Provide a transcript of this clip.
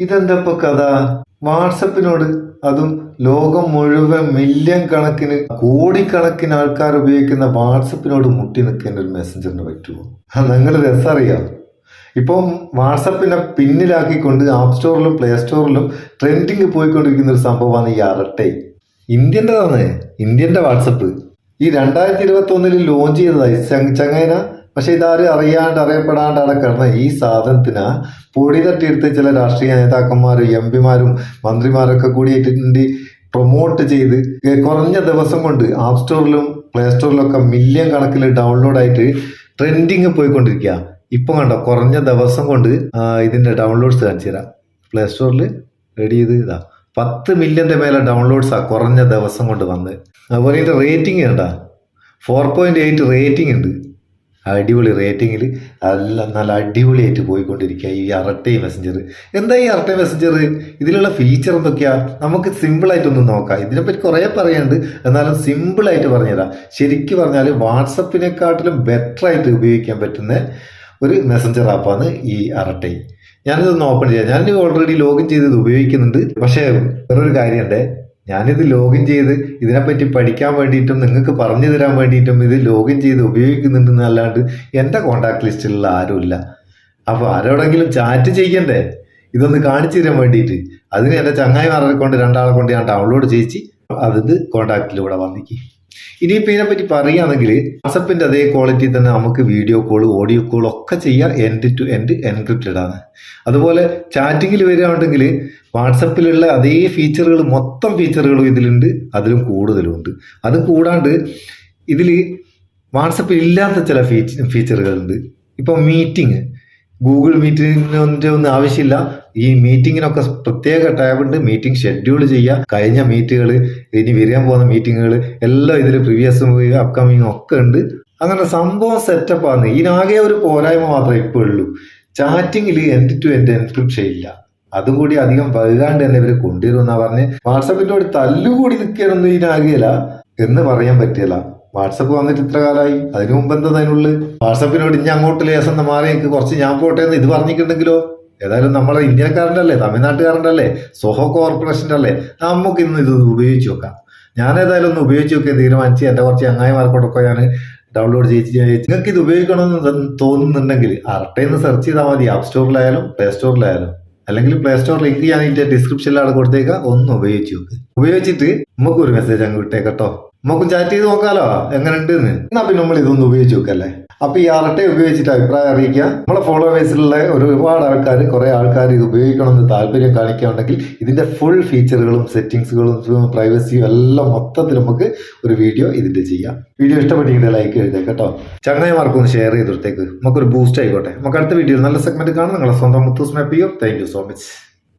ഇതെന്താ ഇപ്പൊ കഥ? വാട്സപ്പിനോട് അതും ലോകം മുഴുവൻ മില്യൺ കണക്കിന് കോടിക്കണക്കിന് ആൾക്കാർ ഉപയോഗിക്കുന്ന വാട്സപ്പിനോട് മുട്ടി നിൽക്കേണ്ട ഒരു മെസ്സഞ്ചറിന് പറ്റുമോ? നിങ്ങൾ രസറിയാം. ഇപ്പം വാട്സപ്പിനെ പിന്നിലാക്കിക്കൊണ്ട് ആപ്പ് സ്റ്റോറിലും പ്ലേ സ്റ്റോറിലും ട്രെൻഡിങ് പോയിക്കൊണ്ടിരിക്കുന്ന ഒരു സംഭവമാണ് ഈ അറട്ടെ ഇന്ത്യന്റെതാണ് ഇന്ത്യന്റെ വാട്സപ്പ്. ഈ രണ്ടായിരത്തി ഇരുപത്തി ലോഞ്ച് ചെയ്തതായി ചങ്ങ- ചങ്ങൈന പക്ഷെ ഇതാരും അറിയാണ്ട് അറിയപ്പെടാണ്ട് അവിടെ കിടന്ന ഈ സാധനത്തിന് പൊടി തട്ടിയെടുത്ത് ചില രാഷ്ട്രീയ നേതാക്കന്മാരും എം പിമാരും മന്ത്രിമാരൊക്കെ കൂടിയിട്ടുണ്ട് പ്രൊമോട്ട് ചെയ്ത്. കുറഞ്ഞ ദിവസം കൊണ്ട് ആപ്പ് സ്റ്റോറിലും പ്ലേ സ്റ്റോറിലും ഒക്കെ മില്യൺ കണക്കിൽ ഡൗൺലോഡ് ആയിട്ട് ട്രെൻഡിങ് പോയിക്കൊണ്ടിരിക്കുക ഇപ്പം കണ്ടോ കുറഞ്ഞ ദിവസം കൊണ്ട് ഇതിന്റെ ഡൗൺലോഡ്സ് കാണിച്ചു തരാം. പ്ലേ സ്റ്റോറിൽ റെഡി ചെയ്ത് ഇതാ. പത്ത് മില്യന്റെ മേലെ ഡൗൺലോഡ്സാ കുറഞ്ഞ ദിവസം കൊണ്ട് വന്ന്. അതുപോലെ ഇതിന്റെ റേറ്റിംഗ് ഉണ്ടാ ഫോർ പോയിന്റ് എയ്റ്റ് റേറ്റിംഗ് ഉണ്ട്. അടിപൊളി റേറ്റിങ്ങിൽ നല്ല നല്ല അടിപൊളിയായിട്ട് പോയിക്കൊണ്ടിരിക്കുക ഈ അറട്ടെ മെസ്സഞ്ചർ എന്താ ഈ അറട്ടെ മെസ്സഞ്ചർ ഇതിലുള്ള ഫീച്ചർ എന്തൊക്കെയാണ് നമുക്ക് സിമ്പിളായിട്ടൊന്ന് നോക്കാം. ഇതിനെപ്പറ്റി കുറേ പറയാനുണ്ട്. എന്നാലും സിമ്പിളായിട്ട് പറഞ്ഞുതരാം. ശരിക്കും പറഞ്ഞാൽ വാട്സപ്പിനെക്കാട്ടിലും ബെറ്ററായിട്ട് ഉപയോഗിക്കാൻ പറ്റുന്ന ഒരു മെസ്സഞ്ചർ ആപ്പാണ് ഈ അറട്ടെ. ഞാനിതൊന്ന് ഓപ്പൺ ചെയ്യാം. ഞാൻ ഓൾറെഡി ലോഗിൻ ചെയ്ത് ഇത് ഉപയോഗിക്കുന്നുണ്ട്. പക്ഷേ വേറൊരു കാര്യമുണ്ട്. ഞാനിത് ലോഗിൻ ചെയ്ത് ഇതിനെപ്പറ്റി പഠിക്കാൻ വേണ്ടിയിട്ടും നിങ്ങൾക്ക് പറഞ്ഞു തരാൻ വേണ്ടിയിട്ടും ഇത് ലോഗിൻ ചെയ്ത് ഉപയോഗിക്കുന്നുണ്ടെന്നല്ലാണ്ട് എന്റെ കോണ്ടാക്ട് ലിസ്റ്റിലുള്ള ആരുമില്ല. അപ്പോൾ ആരോടെങ്കിലും ചാറ്റ് ചെയ്യണ്ടേ? ഇതൊന്ന് കാണിച്ചു തരാൻ വേണ്ടിയിട്ട്. അതിന് എന്റെ ചങ്ങായിമാരെ കൊണ്ട് രണ്ടാളെ കൊണ്ട് ഞാൻ ഡൗൺലോഡ് ചെയ്യിച്ച് അതിത് കോണ്ടാക്റ്റിലൂടെ വന്നിക്ക് ഇനിയിപ്പോൾ ഇതിനെപ്പറ്റി പറയുകയാണെങ്കിൽ വാട്സപ്പിന്റെ അതേ ക്വാളിറ്റി തന്നെ നമുക്ക് വീഡിയോ കോൾ ഓഡിയോ കോൾ ഒക്കെ ചെയ്യാം എൻഡ് ടു എൻഡ് എൻക്രിപ്റ്റഡ് ആണ്. അതുപോലെ ചാറ്റിങ്ങിൽ വരികയാണെങ്കിൽ വാട്സപ്പിലുള്ള അതേ ഫീച്ചറുകൾ മൊത്തം ഫീച്ചറുകളും ഇതിലുണ്ട് അതിലും കൂടുതലുണ്ട്. അത് കൂടാണ്ട് ഇതിൽ വാട്സപ്പിൽ ഇല്ലാത്ത ചില ഫീച്ച ഫീച്ചറുകളുണ്ട് ഇപ്പോൾ മീറ്റിംഗ് ഗൂഗിൾ മീറ്റിങ്ങിന്റെ ഒന്നും ആവശ്യമില്ല. ഈ മീറ്റിങ്ങിനൊക്കെ പ്രത്യേക ടാബുണ്ട് മീറ്റിംഗ് ഷെഡ്യൂൾ ചെയ്യുക. കഴിഞ്ഞ മീറ്റുകൾ ഇനി വരാൻ പോകുന്ന മീറ്റിങ്ങുകൾ എല്ലാം ഇതിൽ പ്രീവിയസും അപ്കമ്മിങ് ഒക്കെ ഉണ്ട്. അങ്ങനെ സംഭവം സെറ്റപ്പാണ് ഇതിനാകെ ഒരു പോരായ്മ മാത്രമേ ഇപ്പോൾ ഉള്ളൂ. ചാറ്റിങ്ങിൽ എൻഡ് ടു എൻഡ് എൻക്രിപ്ഷൻ ഇല്ല അതുകൂടി അധികം വൈകാണ്ട് തന്നെ ഇവർ കൊണ്ടുവരുമെന്നാ പറഞ്ഞ്. വാട്സപ്പിന്റെ ഒരു തല്ലുകൂടി നിൽക്കാനൊന്നും ഇതിനാകില്ല എന്ന് പറയാൻ പറ്റില്ല വാട്സപ്പ് വന്നിട്ട് ഇത്ര കാലമായി അതിനു മുമ്പ് എന്താ അതിനുള്ളിൽ വാട്സപ്പിനോട് ഇനി അങ്ങോട്ട് ലേസം മാറി എനിക്ക് കുറച്ച് ഞാൻ പോട്ടെ എന്ന് ഇത് പറഞ്ഞിട്ടുണ്ടെങ്കിലോ? ഏതായാലും നമ്മളെ ഇന്ത്യക്കാരന്റെ അല്ലേ തമിഴ്നാട്ടുകാരന്റെ അല്ലേ സോഹോ കോർപ്പറേഷന്റെ അല്ലേ നമുക്ക് ഇന്ന് ഇത് ഉപയോഗിച്ച് നോക്കാം. ഞാൻ ഏതായാലും ഒന്ന് ഉപയോഗിച്ച് നോക്കിയാൽ തീരുമാനിച്ച് എന്റെ കുറച്ച് ചങ്ങായിമാർക്കൊക്കെ ഞാൻ ഡൗൺലോഡ് ചെയ്ത് നിങ്ങൾക്ക് ഇത് ഉപയോഗിക്കണമെന്ന് തോന്നുന്നുണ്ടെങ്കിൽ അർട്ടേന്ന് സെർച്ച് ചെയ്താൽ മതി. ആപ്പ് സ്റ്റോറിലായാലും പ്ലേ സ്റ്റോറിലായാലും അല്ലെങ്കിൽ പ്ലേ സ്റ്റോർ ലിങ്ക് ഞാൻ ഇതിന്റെ ഡിസ്ക്രിപ്ഷനിലാണ് കൊടുത്തേക്കാം. ഒന്ന് ഉപയോഗിച്ച് നോക്ക്. ഉപയോഗിച്ചിട്ട് നമുക്കൊരു മെസ്സേജ് അങ്ങ് വിട്ടേക്കട്ടോ നമുക്കും ചാറ്റ് ചെയ്ത് നോക്കാലോ. എങ്ങനെ ഉണ്ട് എന്ന് എന്നാ പിന്നെ നമ്മൾ ഇതൊന്ന് ഉപയോഗിച്ച് നോക്കല്ലേ. അപ്പൊ ഈ അറട്ടെ ഉപയോഗിച്ചിട്ട് അഭിപ്രായം അറിയിക്കുക. നമ്മളെ ഫോളോവേഴ്സിലുള്ള ഒരുപാട് ആൾക്കാർ കുറെ ആൾക്കാർ ഇത് ഉപയോഗിക്കണമെന്ന് താല്പര്യം കാണിക്കുകയാണെങ്കിൽ ഇതിന്റെ ഫുൾ ഫീച്ചറുകളും സെറ്റിങ്സുകളും പ്രൈവസിയും എല്ലാം മൊത്തത്തിൽ നമുക്ക് ഒരു വീഡിയോ ഇതിന്റെ ചെയ്യാം. വീഡിയോ ഇഷ്ടപ്പെട്ടെങ്കിൽ ലൈക്ക് ചെയ്തേ കേട്ടോ. ചങ്ങായിമാർക്കൊന്ന് ഷെയർ ചെയ്തെടുത്തേക്ക് നമുക്കൊരു ബൂസ്റ്റ് ആയിക്കോട്ടെ. നമുക്ക് അടുത്ത വീഡിയോ നല്ല സെഗ്മെന്റ് കാണാം. നിങ്ങളെ സ്വന്തം മുത്തൂസ് മാപ്പ് ചെയ്യും. Thank you so much